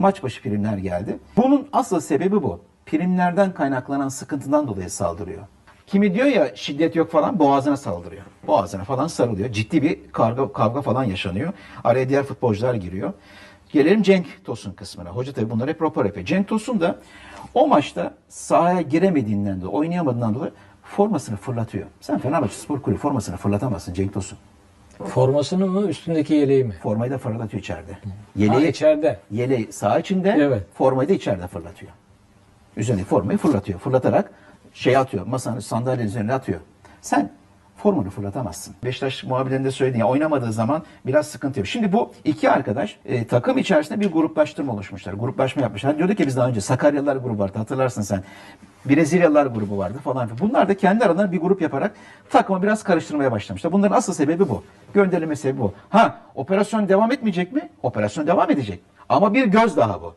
Maç başı primler geldi. Bunun asıl sebebi bu. Primlerden kaynaklanan sıkıntıdan dolayı saldırıyor. Kimi diyor ya şiddet yok falan boğazına saldırıyor. Boğazına falan sarılıyor. Ciddi bir kavga, kavga falan yaşanıyor. Araya diğer futbolcular giriyor. Gelelim Cenk Tosun kısmına. Hoca tabii bunları hep rapor yapıyor. Cenk Tosun da o maçta sahaya giremediğinden dolayı, oynayamadığından dolayı formasını fırlatıyor. Sen Fenerbahçe Spor Kulübü formasını fırlatamazsın Cenk Tosun. Formasını mı üstündeki yeleği mi? Formayı da fırlatıyor içeride. Ha, Yeleği, içeride. yeleği sağ içinde, Evet. formayı da içeride fırlatıyor. Üzerine formayı fırlatıyor. Fırlatarak şey atıyor, masanın sandalyenin üzerine atıyor. Sen formanı fırlatamazsın. Beşiktaş muhabirlerinde söyledi ya oynamadığı zaman biraz sıkıntı yok. Şimdi bu iki arkadaş e, takım içerisinde bir gruplaştırma oluşmuşlar. Gruplaşma yapmışlar. Diyordu ki biz daha önce Sakaryalılar grubu vardı hatırlarsın sen. Brezilyalılar grubu vardı falan. Bunlar da kendi aralarında bir grup yaparak takımı biraz karıştırmaya başlamışlar. Bunların asıl sebebi bu. Gönderilme sebebi bu. Ha operasyon devam etmeyecek mi? Operasyon devam edecek. Ama bir göz daha bu.